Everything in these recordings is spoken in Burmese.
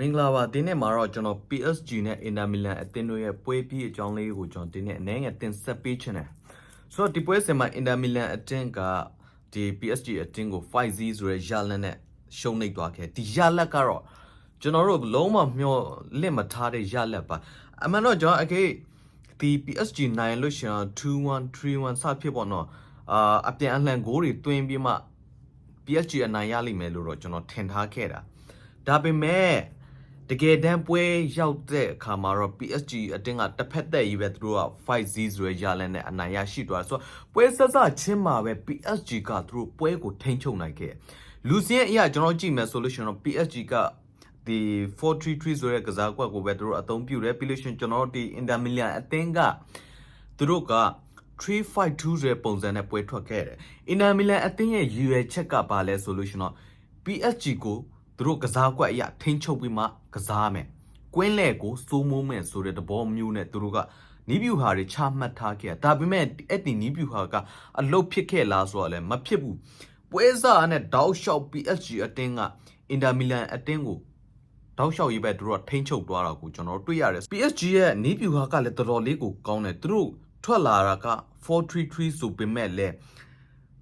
မင်္ဂလာပါဒီနေ့မှာတော့ကျွန်တော် PSG နဲ့ Inter Milan အသင်းတို့ရဲ့ပွဲပြီးအကြောင်းလေးကိုကျွန်တော်ဒီနေ့အနေငယ်တင်ဆက်ပေးချင်တယ်ဆိုတော့ဒီပွဲစဉ်မှာ Inter Milan အသင်းကဒီ PSG အသင်းကို5-0ဆိုတဲ့ရလဒ်နဲ့ရှုံးနိမ့်သွားခဲ့ဒီရလဒ်ကတော့ကျွန်တော်တို့လုံးဝမျှော်လင့်မထားတဲ့ရလဒ်ပါအမှန်တော့ကျွန်တော်အကေဒီ PSG နိုင်လို့ရှိရင်2-1 3-1စဖြစ်ပေါ့နော်အာအပြန်အလှန်ဂိုးတွေတွင်းပြီးမှ PSG အနိုင်ရလိမ့်မယ်လို့တော့ကျွန်တော်ထင်ထားခဲ့တာဒါပေမဲ့ တကယ်တမ်းပွဲရောက်တဲ့အခါမှာတော့ PSG အတင်းကတစ်ဖက်သက်ကြီးပဲသူတို့က 5-0 ဆိုရရလနဲ့အနိုင်ရရှိသွားတယ်ဆိုတော့ပွဲဆက်စချင်းမှာပဲ PSG ကသူတို့ပွဲကိုထိန်းချုပ်နိုင်ခဲ့လူစင်းအရာကျွန်တော်ကြည့်မယ်ဆိုလို့ရှိရင်တော့ PSG ကဒီ4-3-3ဆိုတဲ့ကစားကွက်ကိုပဲသူတို့အသုံးပြုတယ်ပြီးလို့ရှိရင်ကျွန်တော်တို့ဒီ Inter Milan အသင်းကသူတို့က352ဆိုတဲ့ပုံစံနဲ့ပွဲထွက်ခဲ့တယ်။ Inter Milan အသင်းရဲ့ရည်ရွယ်ချက်ကဘာလဲဆိုလို့ရှိရင်တော့ PSG ကို သူတို့ကစားကွက်အရာထိန်းချုပ်ပြီးမှကစားမယ်။ကွင်းလဲကိုစိုးမိုးမယ်ဆိုတဲ့သဘောမျိုးနဲ့သူတို့ကနီးပြူဟာတွေချမှတ်ထားခဲ့တာ။ဒါပေမဲ့အဲ့ဒီနီးပြူဟာကအလုတ်ဖြစ်ခဲ့လားဆိုတော့လည်းမဖြစ်ဘူး။ပွဲစားနဲ့တောက်လျှောက် PSG အတင်းက Inter Milan အတင်းကိုတောက်လျှောက်ရေးပဲသူတို့ကထိန်းချုပ်သွားတာကိုကျွန်တော်တွေ့ရတယ် PSG ရဲ့နီးပြူဟာကလည်းတော်တော်လေးကိုကောင်းတယ်သူတို့ထွက်လာတာက433ဆိုပေမဲ့လည်း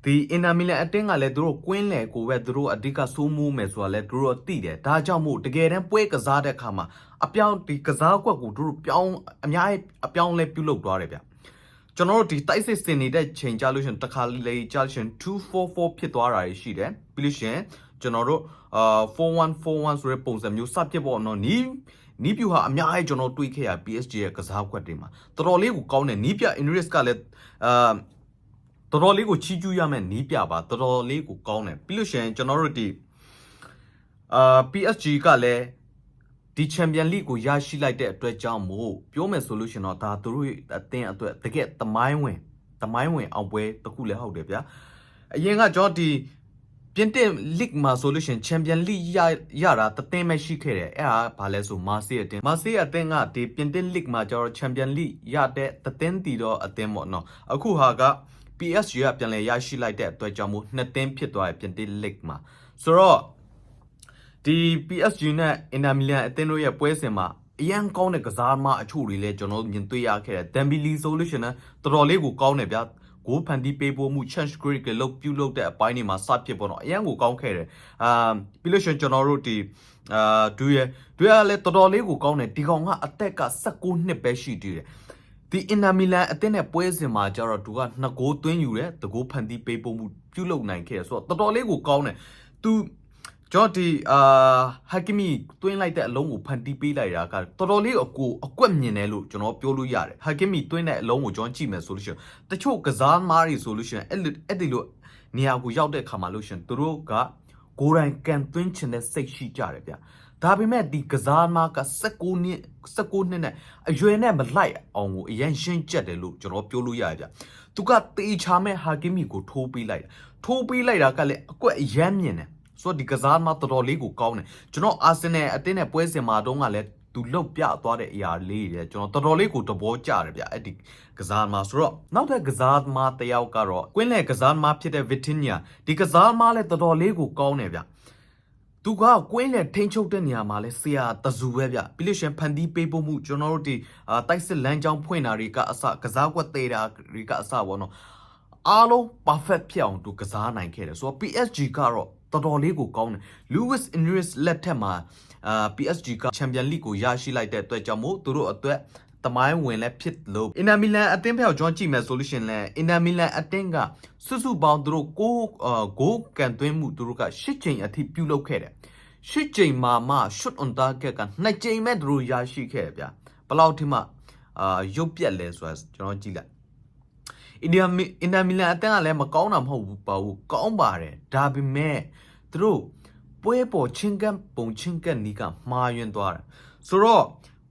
ဒီအင်နာမီလန်အတင်းကလည်းသူတို့ကွင်းလယ်ကိုပဲသူတို့အဓိကစိုးမိုးမယ်ဆိုတာလည်းသူတို့သိတယ်ဒါကြောင့်မို့တကယ်တမ်းပွဲကစားတဲ့အခါမှာအပြောင်းဒီကစားကွက်ကိုသူတို့ပြောင်းအများကြီးအပြောင်းလဲပြုလုပ်သွားတယ်ဗျကျွန်တော်တို့ဒီတိုက်စစ်စင်နေတဲ့ချိန်ကြလို့ရှရင်တစ်ခါလေကြာလို့ရှရင်244ဖြစ်သွားတာရှိတယ်ပြီးလို့ရှရင်ကျွန်တော်တို့အာ4141ဆိုတဲ့ပုံစံမျိုးစဖြစ်ပေါ့နော်နီးနီးပြူဟာအများကြီးကျွန်တော်တွေးခဲ့ရ PSG ရဲ့ကစားကွက်တွေမှာတော်တော်လေးကိုကောင်းတယ်နီးပြ Inris ကလည်းအာ တော်တော်လေးကိုချီးကျူးရမယ်နီးပြပါတော်တော်လေးကိုကောင်းတယ်ပြီးလို့ရှိရင်ကျွန်တော်တို့ဒီအာ PSG ကလည်းဒီချန်ပီယံလိကိုရရှိလိုက်တဲ့အတွက်ကြောင့်မို့ပြောမယ်ဆိုလို့ရှိရင်တော့ဒါသူတို့ရဲ့အသင်းအတွက်တကယ်သမိုင်းဝင်သမိုင်းဝင်အောင်ပွဲတစ်ခုလည်းဟုတ်တယ်ဗျာအရင်ကကျွန်တော်ဒီပြင်တင် league မှာဆိုလို့ရှိရင်ချန်ပီယံလိရရတာတသင်းပဲရှိခဲ့တယ်အဲ့ဒါဘာလဲဆိုမာဆေးအသင်းမာဆေးအသင်းကဒီပြင်တင် league မှာကျတော့ချန်ပီယံလိရတဲ့တသင်းတီတော့အသင်းပေါ့နော်အခုဟာက PSG ကပြန်လည်ရရှိလိုက်တဲ့အတွက်ကြောင့်မို့နှစ်သင်းဖြစ်သွားတယ်ပြင်တင် league မှာဆိုတော့ဒီ PSG နဲ့ Inter Milan အသင်းတို့ရဲ့ပွဲစဉ်မှာအရန်ကောင်းတဲ့ကစားမအချို့တွေလည်းကျွန်တော်မြင်တွေ့ရခဲ့တယ်။ Dembele solution နဲ့တော်တော်လေးကိုကောင်းတယ်ဗျာ။ဂိုးဖန်တီးပေးဖို့မှု chance create ကလောက်ပြုတ်လုပ်တဲ့အပိုင်းတွေမှာစဖြစ်ပေါ်တော့အရန်ကိုကောင်းခဲ့တယ်။အာပြီးလို့ရှိရင်ကျွန်တော်တို့ဒီအာဒူရဲ့ဒူရလည်းတော်တော်လေးကိုကောင်းတယ်ဒီကောင်ကအသက်က16နှစ်ပဲရှိသေးတယ်။ ဒီအင်နာမီလန်အသင်းနဲ့ပွဲစဉ်မှာကျတော့သူကနှစ်ဂိုးသွင်းယူတယ်တကိုးဖန်တီးပေးဖို့မှုပြုတ်လုပ်နိုင်ခဲ့တယ်ဆိုတော့တော်တော်လေးကိုကောင်းတယ်။ तू ကျွန်တော်ဒီအာဟာကီမီတွင်းလိုက်တဲ့အလုံးကိုဖန်တီးပေးလိုက်တာကတော်တော်လေးအကိုအကွက်မြင်တယ်လို့ကျွန်တော်ပြောလို့ရတယ်ဟာကီမီတွင်းတဲ့အလုံးကိုကျွန်တော်ကြည့်မယ်ဆိုလို့ရှိရင်တချို့ကစားမားတွေဆိုလို့ရှိရင်အဲ့လိုအဲ့ဒီလိုနေရာကိုရောက်တဲ့ခါမှာလို့ရှိရင်သူတို့က ကိုယ်တိုင်ကန်သွင်းချင်တဲ့စိတ်ရှိကြတယ်ဗျဒါပေမဲ့ဒီကစားမားက16နှစ်16နှစ်နဲ့အရွယ်နဲ့မလိုက်အောင်ကိုအရင်ရှင်းကျက်တယ်လို့ကျွန်တော်ပြောလို့ရတယ်ဗျသူကတေချာမဲ့ဟာကီမီကိုထိုးပေးလိုက်တာထိုးပေးလိုက်တာကလည်းအကွက်အရမ်းမြင်တယ်ဆိုတော့ဒီကစားမှာတော်တော်လေးကိုကောင်းတယ်ကျွန်တော်အာဆင်နယ်အတင်းနဲ့ပွဲစဉ်မှာတုန်းကလည်း သူလုတ်ပြသွားတဲ့အရာလေးတွေကျွန်တော်တော်တော်လေးကိုသဘောကျတယ်ဗျအဲ့ဒီကစားမှာဆိုတော့နောက်တဲ့ကစားမှာတယောက်ကတော့ကွင်းလေကစားမှာဖြစ်တဲ့ Vitinha ဒီကစားမှာလည်းတော်တော်လေးကိုကောင်းတယ်ဗျသူကကွင်းလေထိန်းချုပ်တဲ့နေရာမှာလဲဆရာတဇူပဲဗျပြီးလို့ရှင်ဖန်တီးပေးဖို့မှုကျွန်တော်တို့ဒီတိုက်စစ်လမ်းကြောင်းဖွင့်တာတွေကအစကစားကွက်သေးတာတွေကအစပေါ့နော်အားလုံး perfect ဖြစ်အောင်သူကစားနိုင်ခဲ့တယ်ဆိုတော့ PSG ကတော့ တော်တော်လေးကိုကောင်းတယ် Lewis Enrique လက်ထက်မှာအာ PSG ကချန်ပီယံလိကိုရရှိလိုက်တဲ့အတွက်ကြောင့်မို့သူတို့အတွက်တမိုင်းဝင်လဲဖြစ်လို့အင်နာမီလန်အသင်းဖက်ကိုကျွန်တော်ကြည့်မယ်ဆိုလို့ရှင်လဲအင်နာမီလန်အသင်းကစုစုပေါင်းသူတို့ကိုဂိုးကန်သွင်းမှုသူတို့က၈ချိန်အထိပြုလုပ်ခဲ့တယ်၈ချိန်မှာမှ shot on target က2ချိန်မဲ့သူတို့ရရှိခဲ့တယ်ဗျာဘယ်လောက်ထိမှအာရုပ်ပြက်လဲဆိုတာကျွန်တော်ကြည့်လိုက် အင်ဒီယာအင်နာမီလန်အသင်းကလည်းမကောင်းတာမဟုတ်ဘူးပါဘူးကောင်းပါတယ်ဒါပေမဲ့သူတို့ပွဲပေါ်ချင်းကပ်ပုံချင်းကပ်နီးကမှားယွင်းသွားတယ်ဆိုတော့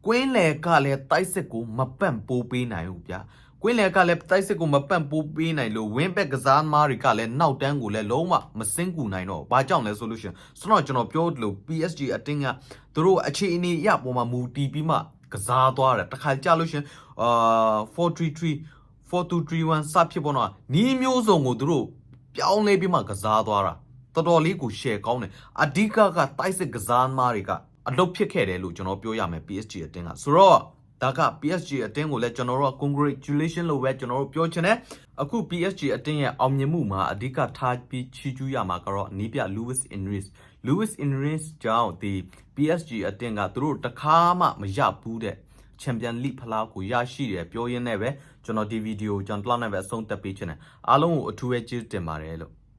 ကွင်းလေကလည်းတိုက်စစ်ကိုမပန့်ပိုးပေးနိုင်ဘူးဗျာကွင်းလေကလည်းတိုက်စစ်ကိုမပန့်ပိုးပေးနိုင်လို့ဝင်းဘက်ကစားမားတွေကလည်းနောက်တန်းကိုလည်းလုံးဝမစင်းကူနိုင်တော့ဘာကြောင့်လဲဆိုလို့ရှိရင်ဆိုတော့ကျွန်တော်ပြောလို့ PSG အတင်းကသူတို့အခြေအနေရပေါ်မှာမူတည်ပြီးမှကစားသွားတယ်တခါကြလို့ရှိရင်အာ433 4231စဖြစ်ပေါ်တော့နီးမျိုးစုံကိုသူတို့ပြောင်းလဲပြီးမှကစားသွားတာတော်တော်လေးကို share ကောင်းတယ်အဓိကကတိုက်စစ်ကစားမားတွေကအအလုပ်ဖြစ်ခဲ့တယ်လို့ကျွန်တော်ပြောရမယ် PSG အတင်းကဆိုတော့ဒါက PSG အတင်းကိုလည်းကျွန်တော်တို့က congratulation လို့ပဲကျွန်တော်တို့ပြောချင်တယ်အခု PSG အတင်းရဲ့အောင်မြင်မှုမှာအဓိကထားပြီးချီးကျူးရမှာကတော့နီးပြ Luis Enrique Luis Enrique ကြောင့်ဒီ PSG အတင်းကသူတို့တခါမှမရဘူးတဲ့ ချန်ပီယံလိဖလားကိုရရှိတယ်ပြောရင်းနဲ့ပဲကျွန်တော်ဒီဗီဒီယိုကိုကျွန်တော်တလောက်နဲ့ပဲအဆုံးသတ်ပေးချင်တယ်အားလုံးကိုအထူးပဲကျေးဇူးတင်ပါတယ်လို့